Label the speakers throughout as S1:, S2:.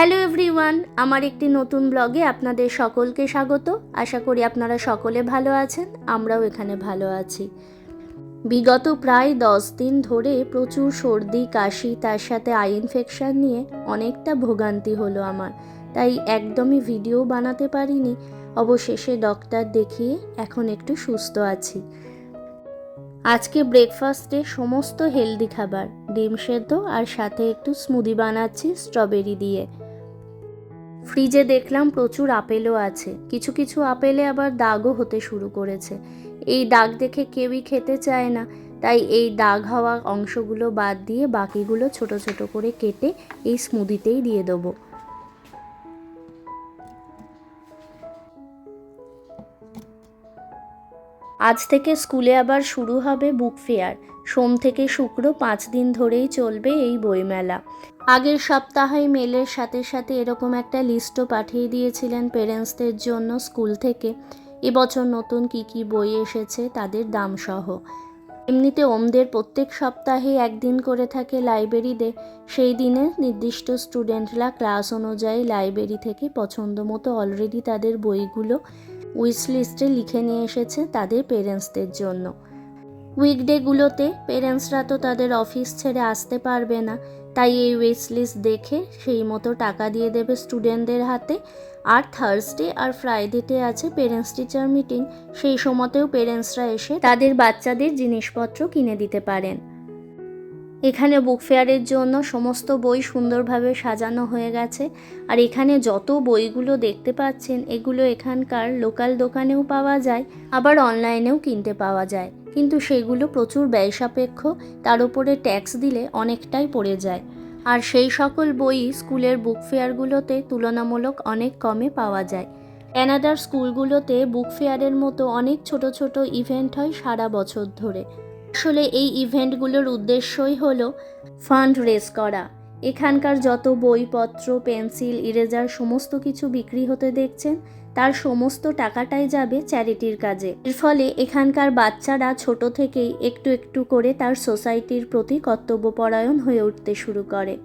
S1: Hello everyone, আমার একটি নতুন ব্লগে আপনাদের সকলকে স্বাগত। আশা করি আপনারা সকলে ভালো আছেন, আমরাও এখানে ভালো আছি। বিগত প্রায় দশ দিন ধরে প্রচুর সর্দি, কাশি, তার সাথে আই ইনফেকশান নিয়ে অনেকটা ভোগান্তি হলো আমার। তাই একদমই ভিডিও বানাতে পারিনি, অবশেষে ডক্টর দেখিয়ে এখন একটু সুস্থ আছি। আজকে ব্রেকফাস্টে সমস্ত হেলদি খাবার, ডিম সেদ্ধ আর সাথে একটু স্মুদি বানাচ্ছি স্ট্রবেরি দিয়ে। ফ্রিজে দেখলাম প্রচুর আপেলও আছে। কিছু কিছু আপেলে আবার দাগও হতে শুরু করেছে। এই দাগ দেখে কেউই খেতে চায় না। তাই এই দাগ হওয়া অংশগুলো বাদ দিয়ে বাকিগুলো ছোট ছোট করে কেটে এই স্মুদিতেই দিয়ে দেবো। আজ থেকে স্কুলে আবার শুরু হবে বুক ফেয়ার। সোম থেকে শুক্র পাঁচ দিন ধরেই চলবে এই বইমেলা। আগের সপ্তাহে মেলের সাথে সাথে এরকম একটা লিস্টও পাঠিয়ে দিয়েছিলেন পেরেন্টসদের জন্য স্কুল থেকে। এবছর নতুন কি কি বই এসেছে তাদের দাম সহ এমনিতে ওমদের প্রত্যেক সপ্তাহে একদিন করে থাকে লাইব্রেরিতে। সেই দিনে নির্দিষ্ট স্টুডেন্টরা ক্লাস অনুযায়ী লাইব্রেরি থেকে পছন্দ মতো অলরেডি তাদের বইগুলো উইশ লিস্টে লিখে নিয়ে এসেছে তাদের পেরেন্টসদের জন্য। উইকডেগুলোতে পেরেন্টসরা তো তাদের অফিস ছেড়ে আসতে পারবে না। তাই এই উইশ লিস্ট দেখে সেই মতো টাকা দিয়ে দেবে স্টুডেন্টদের হাতে। আর থার্সডে আর ফ্রাইডেতে আছে পেরেন্টস টিচার মিটিং সেই সময়তেও পেরেন্টসরা এসে তাদের বাচ্চাদের জিনিসপত্র কিনে দিতে পারেন। এখানে বুক ফেয়ারের জন্য সমস্ত বই সুন্দরভাবে সাজানো হয়ে গেছে। আর এখানে যত বইগুলো দেখতে পাচ্ছেন, এগুলো এখানকার লোকাল দোকানেও পাওয়া যায়, আবার অনলাইনেও কিনতে পাওয়া যায়। কিন্তু সেগুলো প্রচুর ব্যয় সাপেক্ষ, তার উপরে ট্যাক্স দিলে অনেকটাই পড়ে যায়। আর সেই সকল বই স্কুলের বুক ফেয়ারগুলোতে তুলনামূলক অনেক কমে পাওয়া যায়। ক্যানাডার স্কুলগুলোতে বুক ফেয়ারের মতো অনেক ছোট ছোট ইভেন্ট হয় সারা বছর ধরে। আসলে এই ইভেন্টগুলোর উদ্দেশ্যই হলো ফান্ড রেজ করা। এখানকার যত বইপত্র, পেন্সিল, ইরেজার সমস্ত কিছু বিক্রি হতে দেখছেন, তার সমস্ত টাকাটাই যাবে চ্যারিটির কাজে। এর ফলে এখানকার বাচ্চারা ছোট থেকেই একটু একটু করে তার সোসাইটির প্রতি কর্তব্যপরায়ণ হয়ে উঠতে শুরু করে।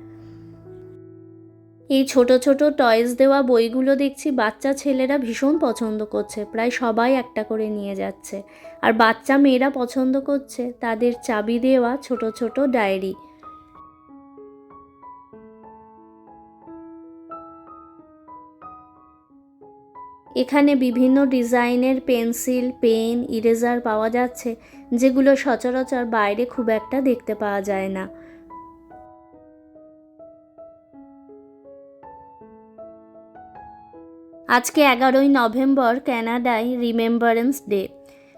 S1: এই ছোট ছোট টয়েস দেওয়া বইগুলো দেখছি বাচ্চা ছেলেরা ভীষণ পছন্দ করছে। প্রায় সবাই একটা করে নিয়ে যাচ্ছে। আর বাচ্চা মেয়েরা পছন্দ করছে। তাদের চাবি দেওয়া ছোট ছোট ডায়েরি। এখানে বিভিন্ন ডিজাইনের পেন্সিল, পেন, ইরেজার পাওয়া যাচ্ছে, যেগুলো সচরাচর বাইরে খুব একটা দেখতে পাওয়া যায় না। আজকে এগারোই নভেম্বর ক্যানাডায় রিমেম্বারেন্স ডে।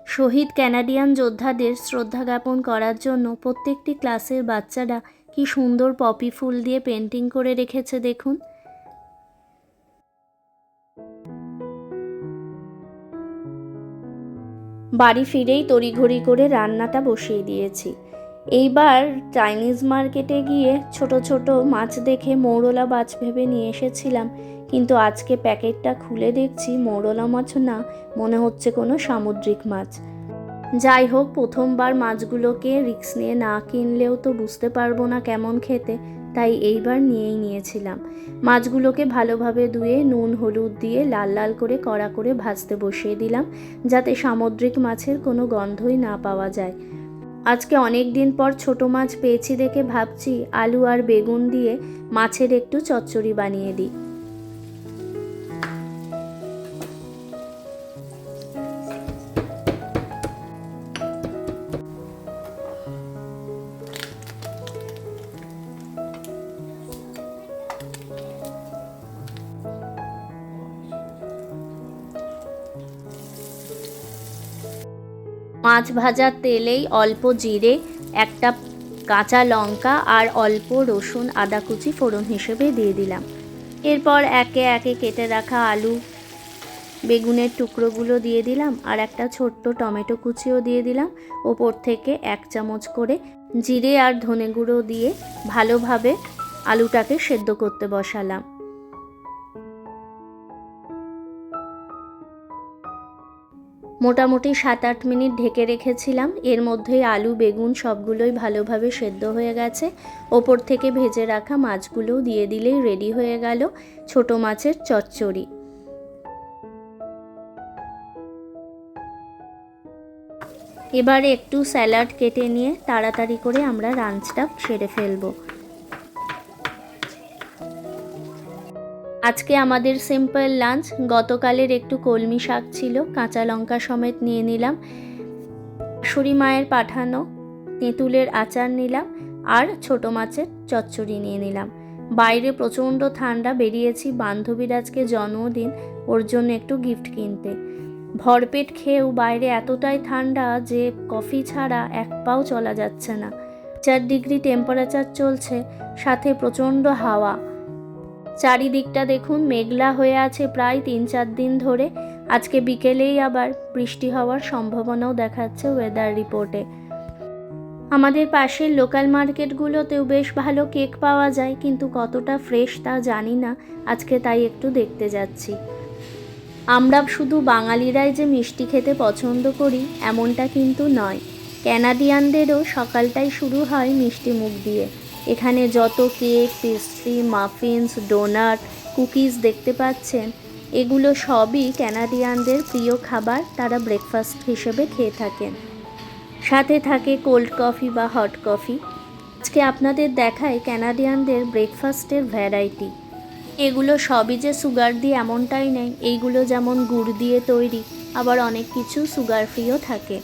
S1: শহীদ ক্যানাডিয়ান যোদ্ধাদের শ্রদ্ধা জ্ঞাপন করার জন্য প্রত্যেকটি ক্লাসের বাচ্চারা কি সুন্দর পপি ফুল দিয়ে পেন্টিং করে রেখেছে দেখুন। বাড়ি ফিরেই তড়িঘড়ি করে রান্নাটা বসিয়ে দিয়েছি। এইবার চাইনিজ মার্কেটে গিয়ে ছোট ছোট মাছ দেখে মৌরলা মাছ ভেবে নিয়ে এসেছিলাম কিন্তু আজকে প্যাকেটটা খুলে দেখছি মৌরলা মাছ না মনে হচ্ছে কোনো সামুদ্রিক মাছ। যাই হোক, প্রথমবার মাছগুলোকে রিক্স নিয়ে না কিনলেও তো বুঝতে পারব না কেমন খেতে, তাই এইবার নিয়েই নিয়েছিলাম। মাছগুলোকে ভালোভাবে ধুয়ে নুন, হলুদ দিয়ে লাল লাল করে কড়া করে ভাজতে বসিয়ে দিলাম, যাতে সামুদ্রিক মাছের কোনো গন্ধই না পাওয়া যায়। আজকে অনেক দিন পর ছোট মাছ পেয়েছি দেখে ভাবছি আলু আর বেগুন দিয়ে মাছের একটু চচ্চড়ি বানিয়ে দিই। মাছ ভাজার তেলেই অল্প জিরে, একটা কাঁচা লঙ্কা আর অল্প রসুন আদা কুচি ফোড়ন হিসেবে দিয়ে দিলাম। এরপর একে একে কেটে রাখা আলু, বেগুনের টুকরোগুলো দিয়ে দিলাম আর একটা ছোট্ট টমেটো কুচিও দিয়ে দিলাম। ওপর থেকে এক চামচ করে জিরে আর ধনে গুঁড়ো দিয়ে ভালোভাবে আলুটাকে সেদ্ধ করতে বসালাম। মোটামুটি সাত আট মিনিট ঢেকে রেখেছিলাম। এর মধ্যেই আলু, বেগুন সবগুলোই ভালোভাবে সেদ্ধ হয়ে গেছে। ওপর থেকে ভেজে রাখা মাছগুলোও দিয়ে দিলেই রেডি হয়ে গেল ছোট মাছের চচ্চড়ি। এবার একটু স্যালাড কেটে নিয়ে তাড়াতাড়ি করে আমরা লাঞ্চটা সেরে ফেলব। আজকে আমাদের সিম্পল লাঞ্চ গতকালের একটু কলমি শাক ছিল, কাঁচা লঙ্কা সমেত নিয়ে নিলাম শাশুড়ি মায়ের পাঠানো, তেঁতুলের আচার নিলাম, আর ছোট মাছের চচ্চড়ি নিয়ে নিলাম। বাইরে প্রচণ্ড ঠান্ডা, বেরিয়েছি, বান্ধবীর আজকে জন্মদিন, ওর জন্য একটু গিফট কিনতে। ভরপেট খেয়েও বাইরে এতটাই ঠান্ডা যে কফি ছাড়া এক পাও চলা যাচ্ছে না। চার ডিগ্রি টেম্পারেচার চলছে, সাথে প্রচণ্ড হাওয়া। চারিদিকটা দেখুন মেঘলা হয়ে আছে প্রায় তিন চার দিন ধরে। আজকে বিকেলেই আবার বৃষ্টি হওয়ার সম্ভাবনাও দেখাচ্ছে ওয়েদার রিপোর্টে আমাদের পাশের লোকাল মার্কেটগুলোতেও বেশ ভালো কেক পাওয়া যায়, কিন্তু কতটা ফ্রেশ তা জানি না। আজকে তাই একটু দেখতে যাচ্ছি। আমরা শুধু বাঙালিরাই যে মিষ্টি খেতে পছন্দ করি, এমনটা কিন্তু নয়। ক্যানাডিয়ানদেরও সকালটাই শুরু হয় মিষ্টি মুখ দিয়ে। এখানে যত cake pastry muffins donut cookies দেখতে পাচ্ছেন, এগুলো সবই ক্যানাডিয়ানদের প্রিয় খাবার, তারা ব্রেকফাস্ট হিসেবে খেয়ে থাকেন। সাথে থাকে কোল্ড কফি বা হট কফি আজকে আপনাদের দেখায় ক্যানাডিয়ানদের ব্রেকফাস্টের ভ্যারাইটি এগুলো সবই যে সুগার দিয়ে এমনটাই নেই, এইগুলো যেমন গুড় দিয়ে তৈরি, আবার অনেক কিছু সুগার ফ্রিও থাকে।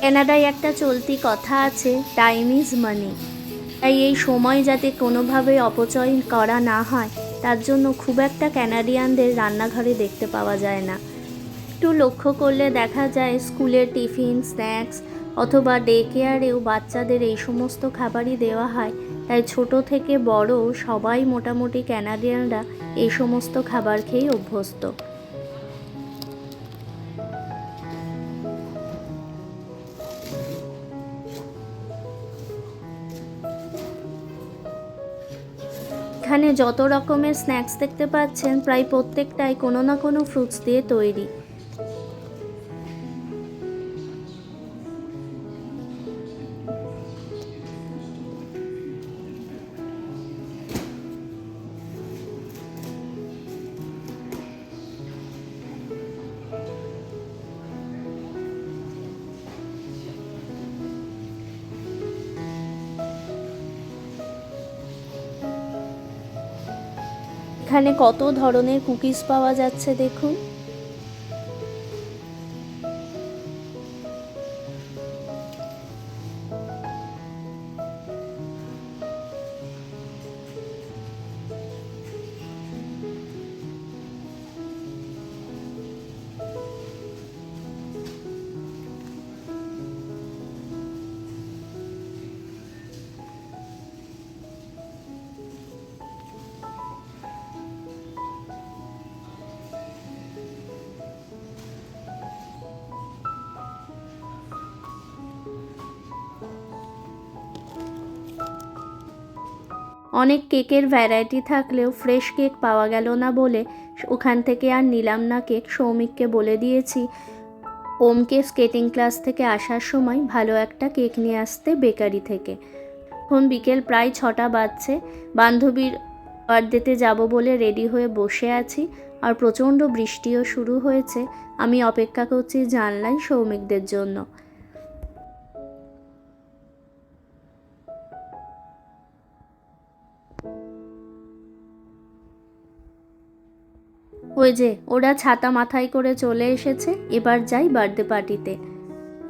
S1: ক্যানাডায় একটা চলতি কথা আছে টাইম ইজ মানি তাই এই সময় যাতে কোনোভাবে অপচয় করা না হয়, তার জন্য খুব একটা ক্যানাডিয়ানদের রান্নাঘরে দেখতে পাওয়া যায় না। একটু লক্ষ্য করলে দেখা যায় স্কুলের টিফিন, স্ন্যাক্স অথবা ডে কেয়ারেও বাচ্চাদের এই সমস্ত খাবারই দেওয়া হয়। তাই ছোট থেকে বড় সবাই মোটামুটি ক্যানাডিয়ানরা এই সমস্ত খাবার খেয়েই অভ্যস্ত। এখানে যত রকমের স্ন্যাক্স দেখতে পাচ্ছেন প্রায় প্রত্যেকটাই কোনো না কোনো ফ্রুটস দিয়ে তৈরি। এখানে কত ধরনের কুকিজ পাওয়া যাচ্ছে দেখুন। অনেক কেকের ভ্যারাইটি থাকলেও ফ্রেশ কেক পাওয়া গেল না বলে ওখান থেকে আর নিলাম না কেক সৌমিককে বলে দিয়েছি। ওমকে স্কেটিং ক্লাস থেকে আসার সময় ভালো একটা কেক নিয়ে আসতে বেকারি থেকে। এখন বিকেল প্রায় ছটা বাজছে। বান্ধবীর বার্থডেতে যাব বলে রেডি হয়ে বসে আছি আর প্রচণ্ড বৃষ্টিও শুরু হয়েছে। আমি অপেক্ষা করছি জানলাই সৌমিকদের জন্য। ওই যে, ওরা ছাতা মাথায় করে চলে এসেছে, এবার যাই বার্থডে পার্টিতে।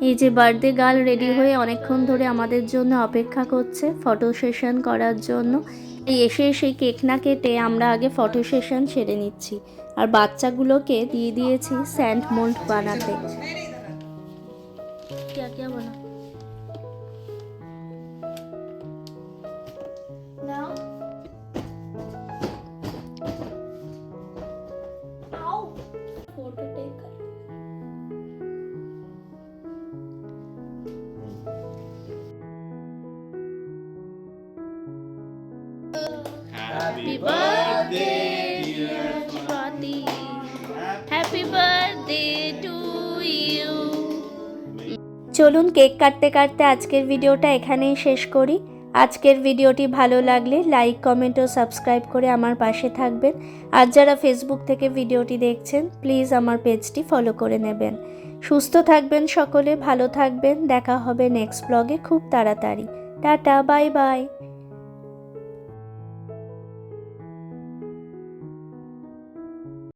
S1: এই যে বার্থডে গার্ল রেডি হয়ে অনেকক্ষণ ধরে আমাদের জন্য অপেক্ষা করছে ফটো সেশন করার জন্য। এই এসে এসে কেক না কেটে আমরা আগে ফটো সেশন সেরে নিচ্ছি। আর বাচ্চাগুলোকে দিয়ে দিয়েছি স্যান্ড মোল্ড বানাতে। Happy birthday, dear Swati. Happy birthday to you. চলুন কেক কাটতে কাটতে আজকের ভিডিওটা এখানেই শেষ করি। আজকের ভিডিওটি ভালো লাগলে লাইক কমেন্ট ও সাবস্ক্রাইব করে আমার পাশে থাকবেন। আর যারা ফেসবুক থেকে ভিডিওটি দেখছেন প্লিজ আমার পেজটি ফলো করে নেবেন। সুস্থ থাকবেন সকলে ভালো থাকবেন। দেখা হবে নেক্সট ব্লগে খুব তাড়াতাড়ি। Tata bye bye